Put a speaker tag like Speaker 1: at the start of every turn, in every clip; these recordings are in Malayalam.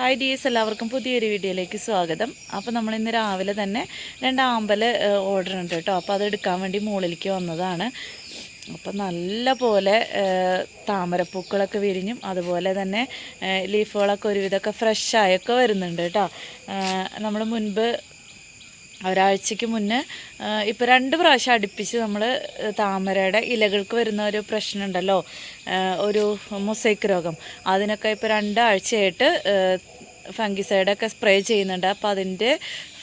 Speaker 1: ഹായ് ഡിയേഴ്സ് എല്ലാവർക്കും പുതിയൊരു വീഡിയോയിലേക്ക് സ്വാഗതം. അപ്പോൾ നമ്മൾ ഇന്ന് രാവിലെ തന്നെ രണ്ട് ആമ്പൽ ഓർഡർ ഉണ്ട് കേട്ടോ. അപ്പോൾ അത് എടുക്കാൻ വേണ്ടി മുകളിലേക്ക് വന്നതാണ്. അപ്പോൾ നല്ല പോലെ താമരപ്പൂക്കളൊക്കെ വിരിഞ്ഞും അതുപോലെ തന്നെ ലീഫുകളൊക്കെ ഒരുവിധമൊക്കെ ഫ്രഷായൊക്കെ വരുന്നുണ്ട് കേട്ടോ. നമ്മൾ മുൻപ് ഒരാഴ്ചയ്ക്ക് മുന്നേ ഇപ്പോൾ രണ്ട് പ്രാവശ്യം അടുപ്പിച്ച് നമ്മൾ താമരയുടെ ഇലകൾക്ക് വരുന്ന ഒരു പ്രശ്നമുണ്ടല്ലോ ഒരു മൊസൈക്ക് രോഗം. അതിനൊക്കെ ഇപ്പോൾ രണ്ടാഴ്ചയായിട്ട് ഫംഗിസൈഡൊക്കെ സ്പ്രേ ചെയ്യുന്നുണ്ട്. അപ്പോൾ അതിന്റെ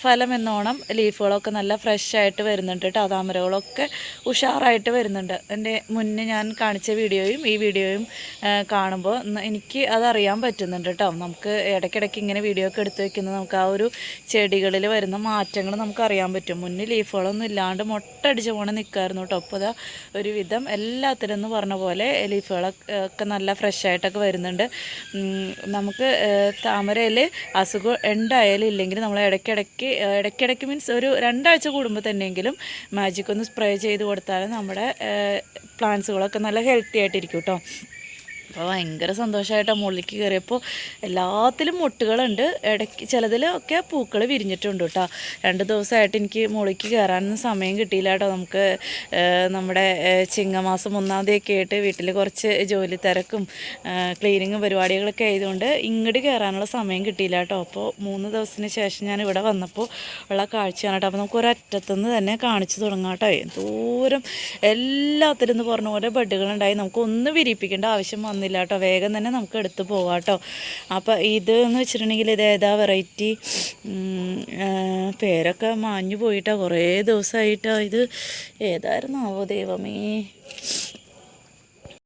Speaker 1: ഫലം എന്നോണം ലീഫുകളൊക്കെ നല്ല ഫ്രഷ് ആയിട്ട് വരുന്നുണ്ട് കേട്ടോ. താമരകളൊക്കെ ഉഷാറായിട്ട് വരുന്നുണ്ട്. എന്റെ മുന്നേ ഞാൻ കാണിച്ച വീഡിയോയും ഈ വീഡിയോയും കാണുമ്പോൾ എനിക്ക് അതറിയാൻ പറ്റുന്നുണ്ട് കേട്ടോ. നമുക്ക് ഇടയ്ക്കിടയ്ക്ക് ഇങ്ങനെ വീഡിയോ ഒക്കെ എടുത്ത് വെക്കുന്നത് നമുക്ക് ആ ഒരു ചെടികളിൽ വരുന്ന മാറ്റങ്ങൾ നമുക്ക് അറിയാൻ പറ്റും. മുന്നേ ലീഫുകളൊന്നും ഇല്ലാണ്ട് മുട്ടടിച്ച് പോണ നിൽക്കായിരുന്നു കേട്ടോ. അപ്പോൾ ഇതാ ഒരുവിധം എല്ലാത്തിലും പറഞ്ഞ പോലെ ലീഫുകളൊക്കെ നല്ല ഫ്രഷ് ആയിട്ടൊക്കെ വരുന്നുണ്ട് നമുക്ക് താമരയിൽ അസുഖം ഉണ്ടായാലും ഇല്ലെങ്കിൽ നമ്മൾ ഇടയ്ക്കിടയ്ക്ക് ഇടയ്ക്കിടയ്ക്ക് മീൻസ് ഒരു രണ്ടാഴ്ച കൂടുമ്പോൾ തന്നെയെങ്കിലും മാജിക് ഒന്ന് സ്പ്രേ ചെയ്ത് കൊടുത്താൽ നമ്മുടെ പ്ലാന്റ്സുകളൊക്കെ നല്ല ഹെൽത്തി ആയിട്ടിരിക്കും കേട്ടോ അപ്പോൾ ഭയങ്കര സന്തോഷമായിട്ടാണ് മുകളിലേക്ക് കയറിയപ്പോൾ എല്ലാത്തിലും മുട്ടുകളുണ്ട്. ഇടയ്ക്ക് ചിലതിലൊക്കെ പൂക്കൾ വിരിഞ്ഞിട്ടുണ്ട് കേട്ടോ. രണ്ട് ദിവസമായിട്ട് എനിക്ക് മുകളിലേക്ക് കയറാനൊന്നും സമയം കിട്ടിയില്ല കേട്ടോ. നമുക്ക് നമ്മുടെ ചിങ്ങമാസം ഒന്നാം തീയതിയൊക്കെ ആയിട്ട് വീട്ടിൽ കുറച്ച് ജോലി തിരക്കും ക്ലീനിങ്ങും പരിപാടികളൊക്കെ ആയതുകൊണ്ട് ഇങ്ങോട്ട് കയറാനുള്ള സമയം കിട്ടിയില്ല കേട്ടോ. അപ്പോൾ മൂന്ന് ദിവസത്തിന് ശേഷം ഞാൻ ഇവിടെ വന്നപ്പോൾ ഉള്ള കാഴ്ചയാണ് കേട്ടോ. അപ്പോൾ നമുക്ക് ഒരറ്റത്തുനിന്ന് തന്നെ കാണിച്ചു തുടങ്ങാം കേട്ടോ. ദൂരം എല്ലാത്തിലും എന്ന് പറഞ്ഞ പോലെ ബെഡുകളുണ്ടായി. നമുക്ക് ഒന്ന് വിരിപ്പിക്കേണ്ട ആവശ്യം വന്നില്ല കേട്ടോ വേഗം തന്നെ നമുക്ക് എടുത്തു പോവാം കേട്ടോ അപ്പോൾ ഇത് എന്ന് വെച്ചിട്ടുണ്ടെങ്കിൽ ഇത് ഏതാ വെറൈറ്റി പേരൊക്കെ മാഞ്ഞു പോയിട്ടാണ് കുറേ ദിവസമായിട്ടോ ഇത്. ഏതായിരുന്നു ആവോ ദൈവമേ?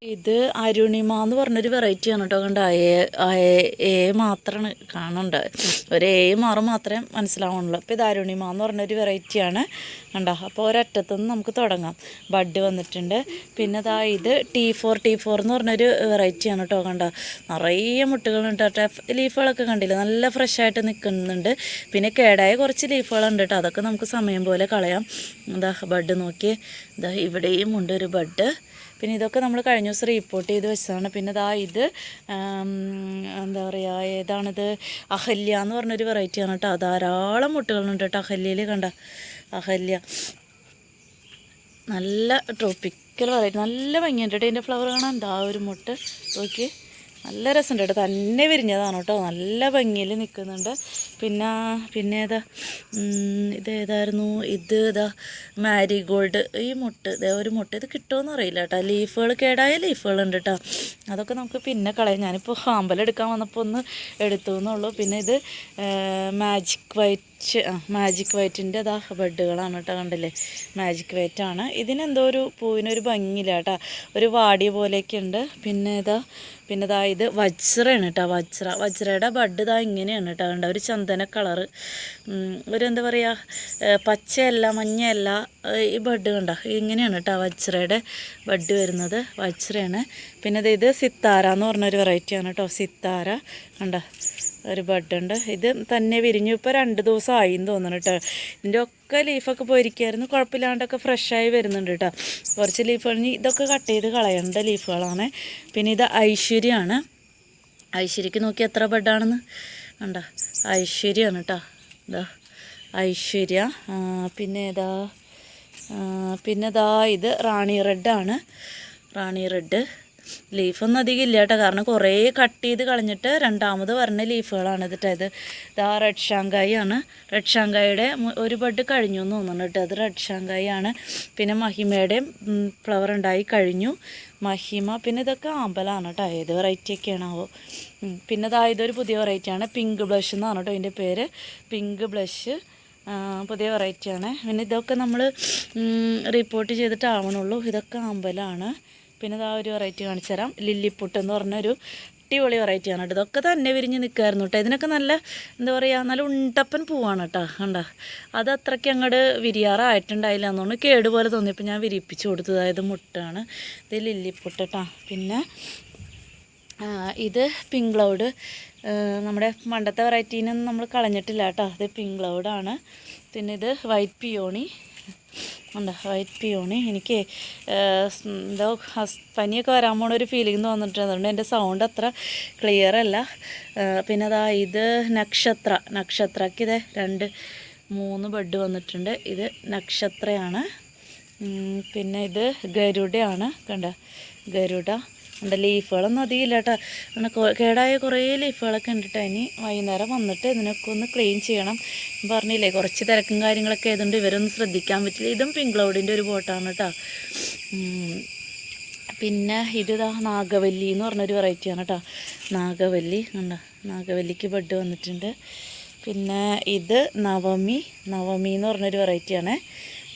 Speaker 1: ഇത് അരുണിമ എന്ന് പറഞ്ഞൊരു വെറൈറ്റിയാണ് കേട്ടോ കണ്ട? ഏ- ഏ മാത്രമാണ് കാണണ്ട? ഒരു ഏ മാറും മാത്രമേ മനസ്സിലാവുള്ളൂ. അപ്പോൾ ഇത് അരുണിമ എന്ന് പറഞ്ഞൊരു വെറൈറ്റിയാണ് കണ്ടോ? അപ്പോൾ ഒരറ്റത്തു നിന്ന് നമുക്ക് തുടങ്ങാം. ബഡ് വന്നിട്ടുണ്ട്. പിന്നെ ദാ ഇത് ടി ഫോർ ടി ഫോർ എന്ന് പറഞ്ഞൊരു വെറൈറ്റിയാണ് കേട്ടോ കണ്ട? നിറയെ മുട്ടുകളുണ്ട് കേട്ടോ ലീഫുകളൊക്കെ കണ്ടില്ല? നല്ല ഫ്രഷായിട്ട് നിൽക്കുന്നുണ്ട് പിന്നെ കേടായ കുറച്ച് ലീഫുകളുണ്ട് കേട്ടോ അതൊക്കെ നമുക്ക് സമയം പോലെ കളയാം. എന്താ ബഡ് നോക്കി ഇതാ ഇവിടെയും ഉണ്ട് ഒരു ബഡ്. പിന്നെ ഇതൊക്കെ നമ്മൾ കഴിഞ്ഞ ദിവസം റിപ്പോർട്ട് ചെയ്ത് വെച്ചതാണ്. പിന്നെ ഇതാ ഇത് എന്താ പറയുക ഏതാണിത്? അഹല്യ എന്ന് പറഞ്ഞൊരു വെറൈറ്റിയാണ് കേട്ടോ. ധാരാളം മുട്ടകളുണ്ട് കേട്ടോ അഹല്യയിൽ കണ്ട. അഹല്യ. നല്ല ട്രോപ്പിക്കൽ വെറൈറ്റി നല്ല ഭംഗിയുണ്ട് കേട്ടോ. ഇതിന്റെ ഫ്ലവർ കാണാൻ എന്താ ഒരു മുട്ട്. നോക്കി നല്ല രസമുണ്ട് കേട്ടോ. തന്നെ വിരിഞ്ഞതാണ് കേട്ടോ. നല്ല ഭംഗിയിൽ നിൽക്കുന്നുണ്ട്. പിന്നെ പിന്നെ ഏതാ? ഇത് ഏതായിരുന്നു? ഇത് ഇതാ മാരിഗോൾഡ്. ഈ മുട്ട് ഇതേ ഒരു മുട്ട്. ഇത് കിട്ടുമോയെന്ന് അറിയില്ല കേട്ടോ. ലീഫുകൾ കേടായ ലീഫുകളുണ്ട് കേട്ടോ. അതൊക്കെ നമുക്ക് പിന്നെ കളയാം. ഞാനിപ്പോൾ ഹാമ്പലെടുക്കാൻ വന്നപ്പോൾ ഒന്ന് എടുത്തു എന്നുള്ളൂ. പിന്നെ ഇത് മാജിക് വൈറ്റ് ആ മാജിക് വൈറ്റിന്റെ അതാ ബെഡുകളാണ് കേട്ടോ കണ്ടില്ലേ? മാജിക് വൈറ്റാണ് ഇതിനെന്തോ ഒരു പൂവിനൊരു ഭംഗിയില്ല കേട്ടോ. ഒരു വാടിയ പോലെയൊക്കെ ഉണ്ട്. പിന്നെ ഇതാ പിന്നെ ഇതാ ഇത് വജ്രയാണ് കേട്ടോ വജ്ര. വജ്രയുടെ ബഡ് ഇതാ ഇങ്ങനെയാണ് കേട്ടോ കണ്ട ഒരു ചന്ദന കളറ് ഒരു എന്താ പറയുക പച്ചയല്ല മഞ്ഞയല്ല ഈ ബഡ് കണ്ട? ഇങ്ങനെയാണ് കേട്ടോ വജ്രയുടെ ബഡ് വരുന്നത്. വജ്രയാണ്. പിന്നെ ഇത് സിത്താര എന്ന് പറഞ്ഞൊരു വെറൈറ്റിയാണ് കേട്ടോ. സിത്താര കണ്ട? ഒരു ബഡ് ഉണ്ട് ഇത് തന്നെ വിരിഞ്ഞു. ഇപ്പോൾ രണ്ട് ദിവസം ആയി എന്ന് തോന്നുന്നു കേട്ടോ ഇതിന്റെ ഒക്കെ ലീഫൊക്കെ പോയിരിക്കായിരുന്നു. കുഴപ്പമില്ലാണ്ടൊക്കെ ഫ്രഷായി വരുന്നുണ്ട് കേട്ടോ കുറച്ച് ലീഫ് കഴിഞ്ഞ് ഇതൊക്കെ കട്ട് ചെയ്ത് കളയേണ്ട ലീഫുകളാണ് പിന്നെ ഇത് ഐശ്വര്യമാണ് ഐശ്വര്യക്ക് നോക്കി എത്ര ബെഡാണെന്ന്? ഉണ്ട ഐശ്വര്യമാണ് കേട്ടോ ഇതാ ഐശ്വര്യ. പിന്നെ ഇതാ പിന്നെ ഇതാ ഇത് റാണി റെഡാണ് റാണി റെഡ്. ലീഫൊന്നും അധികം ഇല്ല കേട്ടോ കാരണം കുറേ കട്ട് ചെയ്ത് കളഞ്ഞിട്ട് രണ്ടാമത് പറഞ്ഞ ലീഫുകളാണ് ഇത് കേട്ടോ ഇത്. ഇതാ റെഡ് ഷാങ്കായി ആണ് റെഡ് ഷാങ്കായുടെ ഒരു ബഡ് കഴിഞ്ഞു എന്ന് തോന്നുന്നു കേട്ടോ അത് റെഡ് ഷാങ്കായി ആണ് പിന്നെ മഹിമയുടെയും ഫ്ലവർ ഉണ്ടായി കഴിഞ്ഞു. മഹിമ പിന്നെ ഇതൊക്കെ ആമ്പലാണ് കേട്ടോ ഏത് വെറൈറ്റി ഒക്കെയാണാവോ ഉം. പിന്നെ ഇതാ ഇതൊരു പുതിയ വെറൈറ്റിയാണ് പിങ്ക് ബ്ലഷ് എന്നാണ് കേട്ടോ ഇതിന്റെ പേര്. പിങ്ക് ബ്ലഷ് പുതിയ വെറൈറ്റിയാണ് പിന്നെ ഇതൊക്കെ നമ്മൾ റിപ്പോർട്ട് ചെയ്തിട്ടാവണുള്ളൂ ഇതൊക്കെ ആമ്പലാണ്. പിന്നെ ഇതാ ഒരു വെറൈറ്റി കാണിച്ചു തരാം. ലില്ലിപ്പുട്ട് എന്ന് പറഞ്ഞൊരു അടിപൊളി വെറൈറ്റിയാണ് കേട്ടോ. ഇതൊക്കെ തന്നെ വിരിഞ്ഞ് നിൽക്കായിരുന്നു കേട്ടോ. ഇതിനൊക്കെ നല്ല എന്താ പറയുക നല്ല ഉണ്ടപ്പൻ പൂവാണ് കേട്ടോ. കണ്ട? അത് അത്രയ്ക്ക് അങ്ങോട്ട് വിരിയാറായിട്ടുണ്ടായില്ല എന്നുകൊണ്ട് കേടുപോലെ തോന്നിയപ്പോൾ ഞാൻ വിരിപ്പിച്ചു കൊടുത്തത്. അതായത് മുട്ടാണ്. ഇത് ലില്ലിപ്പുട്ട് കേട്ടോ. പിന്നെ ഇത് പിങ്ക് ക്ലൗഡ് നമ്മുടെ പണ്ടത്തെ വെറൈറ്റീനൊന്നും നമ്മൾ കളഞ്ഞിട്ടില്ല കേട്ടോ. ഇത് പിങ്ക് ക്ലൗഡാണ് പിന്നെ ഇത് വൈറ്റ് പിയോണി ഉണ്ട് വൈറ്റ് പിയോണി എനിക്ക് എന്തോ പനിയൊക്കെ വരാൻ പോണ ഒരു ഫീലിംഗ് തോന്നിട്ടുണ്ട് എന്റെ സൗണ്ട് അത്ര ക്ലിയർ അല്ല. പിന്നെ അതാ ഇത് നക്ഷത്ര. നക്ഷത്രക്ക് ഇത് രണ്ട് മൂന്ന് ബെഡ് വന്നിട്ടുണ്ട്. ഇത് നക്ഷത്രയാണ്. പിന്നെ ഇത് ഗരുഡയാണ്. കണ്ട? ഗരുഡ. ഉണ്ട് ലീഫുകളൊന്നും അധികം ഇല്ല കേട്ടോ. കേടായ കുറേ ലീഫുകളൊക്കെ ഉണ്ട് കേട്ടോ ഇനി വൈകുന്നേരം വന്നിട്ട് ഇതിനൊക്കെ ഒന്ന് ക്ലീൻ ചെയ്യണം. പറഞ്ഞില്ലേ കുറച്ച് തിരക്കും കാര്യങ്ങളൊക്കെ ആയതുകൊണ്ട് ഇവരൊന്നും ശ്രദ്ധിക്കാൻ പറ്റില്ല. ഇതും പിങ്ക് ക്ലൗഡിന്റെ ഒരു ബോട്ടാണ് കേട്ടോ. പിന്നെ ഇതാ നാഗവല്ലി എന്ന് പറഞ്ഞൊരു വെറൈറ്റിയാണ് കേട്ടോ. നാഗവല്ലി കണ്ടോ? നാഗവല്ലിക്ക് ബഡ് വന്നിട്ടുണ്ട്. പിന്നെ ഇത് നവമി നവമി എന്ന് പറഞ്ഞൊരു വെറൈറ്റിയാണ്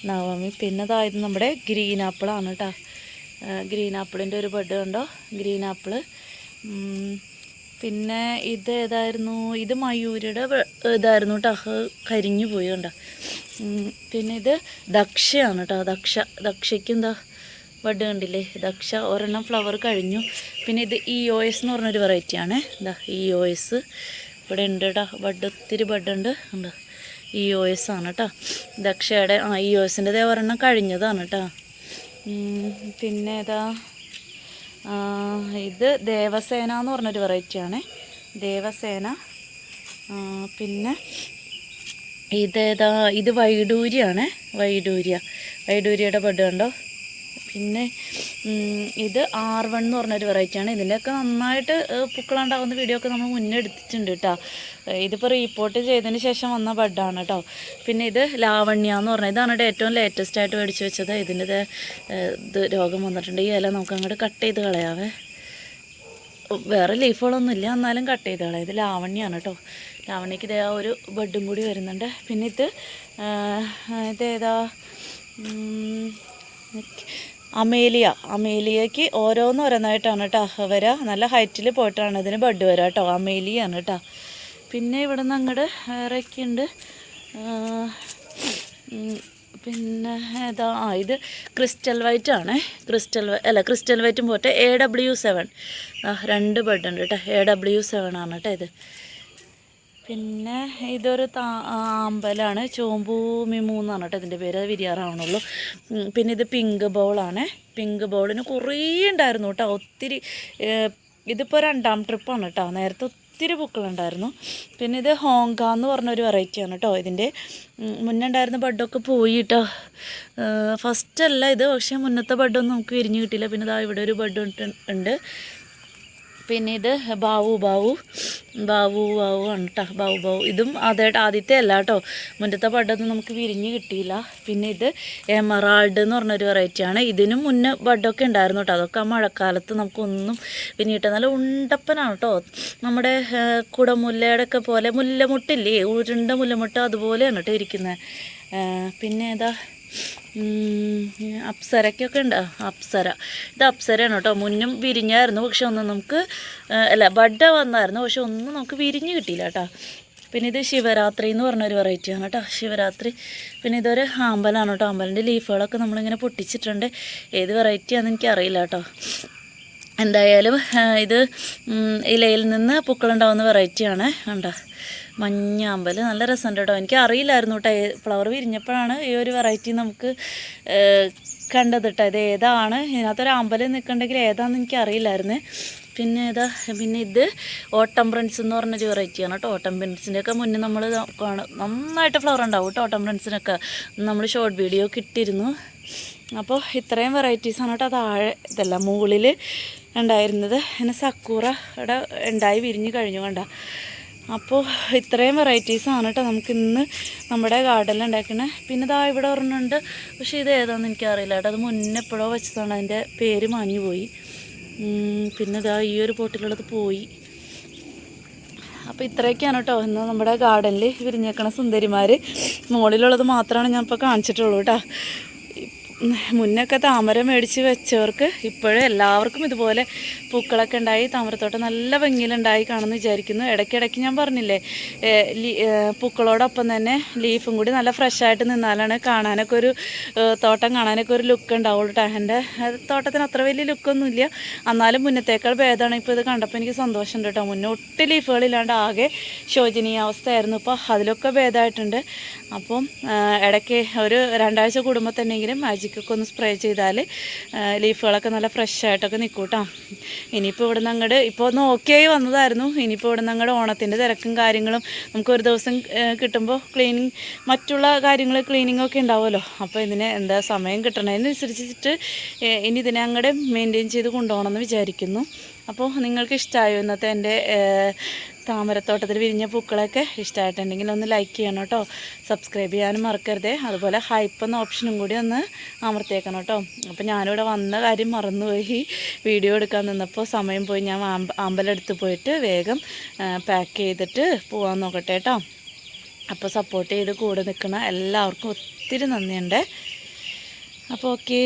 Speaker 1: നവമി പിന്നെ അതായത് നമ്മുടെ ഗ്രീൻ ആപ്പിളാണ് കേട്ടോ. ഗ്രീൻ ആപ്പിളിന്റെ ഒരു ബഡ് കണ്ടോ? ഗ്രീൻ ആപ്പിൾ പിന്നെ ഇത് ഏതായിരുന്നു? ഇത് മയൂരിയുടെ ഇതായിരുന്നു കേട്ടോ കരിഞ്ഞു പോയി പിന്നെ ഇത് ദക്ഷയാണ് കേട്ടോ ദക്ഷ ദക്ഷയ്ക്ക് എന്താ ബഡ് കണ്ടില്ലേ? ദക്ഷ ഒരെണ്ണം ഫ്ലവർ കഴിഞ്ഞു. പിന്നെ ഇത് ഇ ഒ എസ് എന്ന് പറഞ്ഞൊരു വെറൈറ്റിയാണ് എന്താ ഇ ഒ എസ് ഇവിടെ ഉണ്ട് കേട്ടോ ബഡ് ഒത്തിരി ബഡ് ഉണ്ട്. ഉണ്ട് ഇ ഒ എസ് ആണ് കേട്ടോ ദക്ഷയുടെ ആ ഇ ഒ എസിന്റെ ഒരെണ്ണം കഴിഞ്ഞതാണ് കേട്ടോ പിന്നെ ഏതാ ഇത് ദേവസേന എന്ന് പറഞ്ഞൊരു വെറൈറ്റിയാണ് ദേവസേന പിന്നെ ഇതേതാ ഇത് വൈഡൂരിയാണ്. വൈഡൂരിയ. വൈഡൂര്യയുടെ ബഡ് കണ്ടോ? പിന്നെ ഇത് ആർ വൺ എന്ന് പറഞ്ഞൊരു വെറൈറ്റിയാണ് ഇതിന്റെയൊക്കെ നന്നായിട്ട് പൂക്കളുണ്ടാകുന്ന വീഡിയോ ഒക്കെ നമ്മൾ മുന്നേ എടുത്തിട്ടുണ്ട് കേട്ടോ ഇതിപ്പോൾ റീപ്പോർട്ട് ചെയ്തതിന് ശേഷം വന്ന ബഡാണ് കേട്ടോ പിന്നെ ഇത് ലാവണ്യ എന്ന് പറഞ്ഞത് ഇതാണ് ഏറ്റവും ലേറ്റസ്റ്റ് ആയിട്ട് മേടിച്ച് വെച്ചത്. ഇതിന്റെ ഇത് രോഗം വന്നിട്ടുണ്ട്. ഈ ഇല നമുക്ക് അങ്ങോട്ട് കട്ട് ചെയ്ത് കളയാവേ. വേറെ ലീഫുകളൊന്നും ഇല്ല. എന്നാലും കട്ട് ചെയ്ത് കളയാം. ഇത് ലാവണ്യാണ് കേട്ടോ ലാവണ്യക്ക് ഇതേ ഒരു ബഡും കൂടി വരുന്നുണ്ട്. പിന്നെ ഇത് ഇതേതാ അമേലിയ അമേലിയക്ക് ഓരോന്ന് ഓരോന്നായിട്ടാണ് കേട്ടോ. വരിക നല്ല ഹൈറ്റിൽ പോയിട്ടാണ് ഇതിന് ബഡ് വരിക കേട്ടോ. അമേലിയാണ് കേട്ടോ. പിന്നെ ഇവിടെ നിന്ന് അങ്ങോട്ട് വേറെയൊക്കെ ഉണ്ട് പിന്നെ ഏതാ? ആ ഇത് ക്രിസ്റ്റൽ വൈറ്റ് ആണ്. ക്രിസ്റ്റൽ അല്ല ക്രിസ്റ്റൽ വൈറ്റും പോട്ടെ. എ ഡബ്ല്യു സെവൻ രണ്ട് ബഡ് ഉണ്ട് കേട്ടോ. എ ഡബ്ല്യു സെവൻ ആണ് കേട്ടോ ഇത്. പിന്നെ ഇതൊരു താ ആമ്പലാണ് ചോമ്പൂമി മൂന്നാണ് കേട്ടോ ഇതിന്റെ പേര്. അത് വിരിയാറാവണുള്ളൂ. പിന്നെ ഇത് പിങ്ക് ബൗളാണ്. പിങ്ക് ബൗളിന് കുറേ ഉണ്ടായിരുന്നു കേട്ടോ. ഒത്തിരി ഇതിപ്പോൾ രണ്ടാം ട്രിപ്പാണ് കേട്ടോ. നേരത്തെ ഒത്തിരി പൂക്കളുണ്ടായിരുന്നു. പിന്നെ ഇത് ഹോങ്ക എന്ന് പറഞ്ഞൊരു വെറൈറ്റിയാണ് കേട്ടോ ഇതിന്റെ മുന്നേ ഉണ്ടായിരുന്ന ബഡൊക്കെ പോയി കേട്ടോ. ഫസ്റ്റല്ല ഇത്. പക്ഷേ മുന്നത്തെ ബഡൊന്നും നമുക്ക് വിരിഞ്ഞ് കിട്ടിയില്ല. പിന്നെ ഇതാ ഇവിടെ ഒരു ബഡ് ഉണ്ട്. പിന്നെ ഇത് ബാവു ബാവു ബാവു ബാവു ആണ് കേട്ടോ ബാവു ബാവു. ഇതും അതായിട്ട് ആദ്യത്തെ അല്ല കേട്ടോ. മുന്നത്തെ ബഡൊന്നും നമുക്ക് വിരിഞ്ഞ് കിട്ടിയില്ല. പിന്നെ ഇത് എമറാൾഡ് എന്ന് പറഞ്ഞൊരു വെറൈറ്റിയാണ് ഇതിനും മുന്നേ ബഡൊക്കെ ഉണ്ടായിരുന്നു കേട്ടോ. അതൊക്കെ ആ മഴക്കാലത്ത് നമുക്കൊന്നും വിരിഞ്ഞിട്ട് നല്ല ഉണ്ടപ്പനാണ് കേട്ടോ. നമ്മുടെ കുടമുല്ലയുടെയൊക്കെ പോലെ മുല്ലമുട്ടില്ലേ? ഉരുണ്ട മുല്ലമുട്ട അതുപോലെയാണ് കേട്ടോ ഇരിക്കുന്നത്. പിന്നെ ഏതാ? അപ്സരയ്ക്കൊക്കെ ഉണ്ട്? അപ്സര. ഇത് അപ്സരയാണ് കേട്ടോ. മുന്നും വിരിഞ്ഞായിരുന്നു പക്ഷെ ഒന്നും നമുക്ക് അല്ല ബഡ വന്നായിരുന്നു പക്ഷെ ഒന്നും നമുക്ക് വിരിഞ്ഞ് കിട്ടിയില്ല കേട്ടോ. പിന്നെ ഇത് ശിവരാത്രി എന്ന് പറഞ്ഞൊരു വെറൈറ്റിയാണ് കേട്ടോ. ശിവരാത്രി. പിന്നെ ഇതൊരു ആമ്പലാണ് കേട്ടോ. ആമ്പലിന്റെ ലീഫുകളൊക്കെ നമ്മളിങ്ങനെ പൊട്ടിച്ചിട്ടുണ്ട്. ഏത് വെറൈറ്റിയാണെന്ന് എനിക്കറിയില്ല കേട്ടോ. എന്തായാലും ഇത് ഇലയിൽ നിന്ന് പൂക്കളുണ്ടാവുന്ന വെറൈറ്റിയാണ് കണ്ടോ? മഞ്ഞാമ്പൽ നല്ല രസമുണ്ട് കേട്ടോ. എനിക്ക് അറിയില്ലായിരുന്നു കേട്ടോ ഫ്ലവർ വിരിഞ്ഞപ്പോഴാണ് ഈ ഒരു വെറൈറ്റി നമുക്ക് കണ്ടത് കേട്ടോ. ഇത് ഏതാണ്? ഇതിനകത്തൊരു അമ്പൽ നിൽക്കണ്ടെങ്കിൽ ഏതാണെന്ന് എനിക്ക് അറിയില്ലായിരുന്നു പിന്നെ ഇതാ പിന്നെ ഇത് ഓട്ടം പ്രിൻസ് എന്ന് പറഞ്ഞൊരു വെറൈറ്റിയാണ് കേട്ടോ. ഓട്ടം പ്രിൻസിന്റെ ഒക്കെ മുന്നേ നമ്മൾ കാണും നന്നായിട്ട് ഫ്ലവർ ഉണ്ടാവും കേട്ടോ ഓട്ടം പ്രിൻസിനൊക്കെ. നമ്മൾ ഷോർട്ട് വീഡിയോ കിട്ടിയിരുന്നു അപ്പോൾ ഇത്രയും വെറൈറ്റീസാണ് കേട്ടോ താഴെ ഇതല്ല മുകളിൽ ഉണ്ടായിരുന്നത്. എന്നെ സക്കൂറ ഇവിടെ ഉണ്ടായി വിരിഞ്ഞ് കഴിഞ്ഞു കണ്ട. അപ്പോൾ ഇത്രയും വെറൈറ്റീസാണ് കേട്ടോ നമുക്ക് ഇന്ന് നമ്മുടെ ഗാർഡനിൽ ഉണ്ടാക്കണേ പിന്നെ ഇതാ ഇവിടെ ഒരെണ്ണമുണ്ട് പക്ഷേ ഇത് ഏതാണെന്ന് എനിക്കറിയില്ല കേട്ടോ അത് മുന്നേ എപ്പോഴോ വെച്ചതാണ്. അതിന്റെ പേര് മാഞ്ഞു പോയി. പിന്നെ ഇതാ ഈ ഒരു പോട്ടിലുള്ളത് പോയി. അപ്പോൾ ഇത്രയൊക്കെയാണ് കേട്ടോ ഇന്ന് നമ്മുടെ ഗാർഡനിൽ വിരിഞ്ഞേക്കണ സുന്ദരിമാർ മുകളിലുള്ളത് മാത്രമാണ് ഞാൻ ഇപ്പോൾ കാണിച്ചിട്ടുള്ളൂ കേട്ടോ മുന്നൊക്കെ താമര മേടിച്ച് വെച്ചവർക്ക് ഇപ്പോഴും എല്ലാവർക്കും ഇതുപോലെ പൂക്കളൊക്കെ ഉണ്ടായി താമരത്തോട്ടം നല്ല ഭംഗിയിലുണ്ടായി കാണുമെന്ന് വിചാരിക്കുന്നു. ഇടയ്ക്കിടയ്ക്ക് ഞാൻ പറഞ്ഞില്ലേ പൂക്കളോടൊപ്പം തന്നെ ലീഫും കൂടി നല്ല ഫ്രഷായിട്ട് നിന്നാലാണ് കാണാനൊക്കെ ഒരു തോട്ടം കാണാനൊക്കെ ഒരു ലുക്ക് ഉണ്ടാവുള്ളൂ കേട്ടോ എന്റെ തോട്ടത്തിന് അത്ര വലിയ ലുക്കൊന്നുമില്ല എന്നാലും മുന്നത്തേക്കാൾ ഭേദമാണ് ഇപ്പോൾ ഇത് കണ്ടപ്പോൾ എനിക്ക് സന്തോഷമുണ്ട് കേട്ടോ മുന്നേ ഒട്ടും ലീഫുകളില്ലാണ്ട് ആകെ ശോചനീയ അവസ്ഥയായിരുന്നു ഇപ്പോൾ അതിലൊക്കെ ഭേദമായിട്ടുണ്ട്. അപ്പം ഇടയ്ക്ക് ഒരു രണ്ടാഴ്ച കൂടുമ്പോൾ തന്നെയെങ്കിലും മാജിക്കൊക്കെ ഒന്ന് സ്പ്രേ ചെയ്താൽ ലീഫുകളൊക്കെ നല്ല ഫ്രഷ് ആയിട്ടൊക്കെ നിൽക്കും കേട്ടോ ഇനിയിപ്പോൾ ഇവിടെ നിന്ന് അങ്ങോട്ട് ഇപ്പോൾ ഒന്ന് ഓക്കെ ആയി വന്നതായിരുന്നു. ഇനിയിപ്പോൾ ഇവിടെ നിന്ന് അങ്ങോട്ട് ഓണത്തിന്റെ തിരക്കും കാര്യങ്ങളും നമുക്ക് ഒരു ദിവസം കിട്ടുമ്പോൾ ക്ലീനിങ് മറ്റുള്ള കാര്യങ്ങൾ ക്ലീനിങ് ഒക്കെ ഉണ്ടാവുമല്ലോ. അപ്പോൾ ഇതിന് എന്താ സമയം കിട്ടണതിനനുസരിച്ചിട്ട് ഇനി ഇതിനെ അങ്ങോട്ട് മെയിന്റെയിൻ ചെയ്ത് കൊണ്ടുപോകണമെന്ന് വിചാരിക്കുന്നു. അപ്പോൾ നിങ്ങൾക്ക് ഇഷ്ടമായോ ഇന്നത്തെ എന്റെ താമരത്തോട്ടത്തിൽ വിരിഞ്ഞ പൂക്കളൊക്കെ ഇഷ്ടമായിട്ടുണ്ടെങ്കിൽ ഒന്ന് ലൈക്ക് ചെയ്യണം കേട്ടോ. സബ്സ്ക്രൈബ് ചെയ്യാനും മറക്കരുതേ. അതുപോലെ ഹൈപ്പ് എന്ന ഓപ്ഷനും കൂടി ഒന്ന് അമർത്തിയേക്കണം കേട്ടോ. അപ്പോൾ ഞാനിവിടെ വന്ന കാര്യം മറന്നുപോയി. വീഡിയോ എടുക്കാൻ നിന്നപ്പോൾ സമയം പോയി. ഞാൻ അമ്പലെടുത്ത് പോയിട്ട് വേഗം പാക്ക് ചെയ്തിട്ട് പോകാൻ നോക്കട്ടെ കേട്ടോ. അപ്പോൾ സപ്പോർട്ട് ചെയ്ത് കൂടെ നിൽക്കുന്ന എല്ലാവർക്കും ഒത്തിരി നന്ദിയുണ്ട്. അപ്പോൾ ഓക്കെ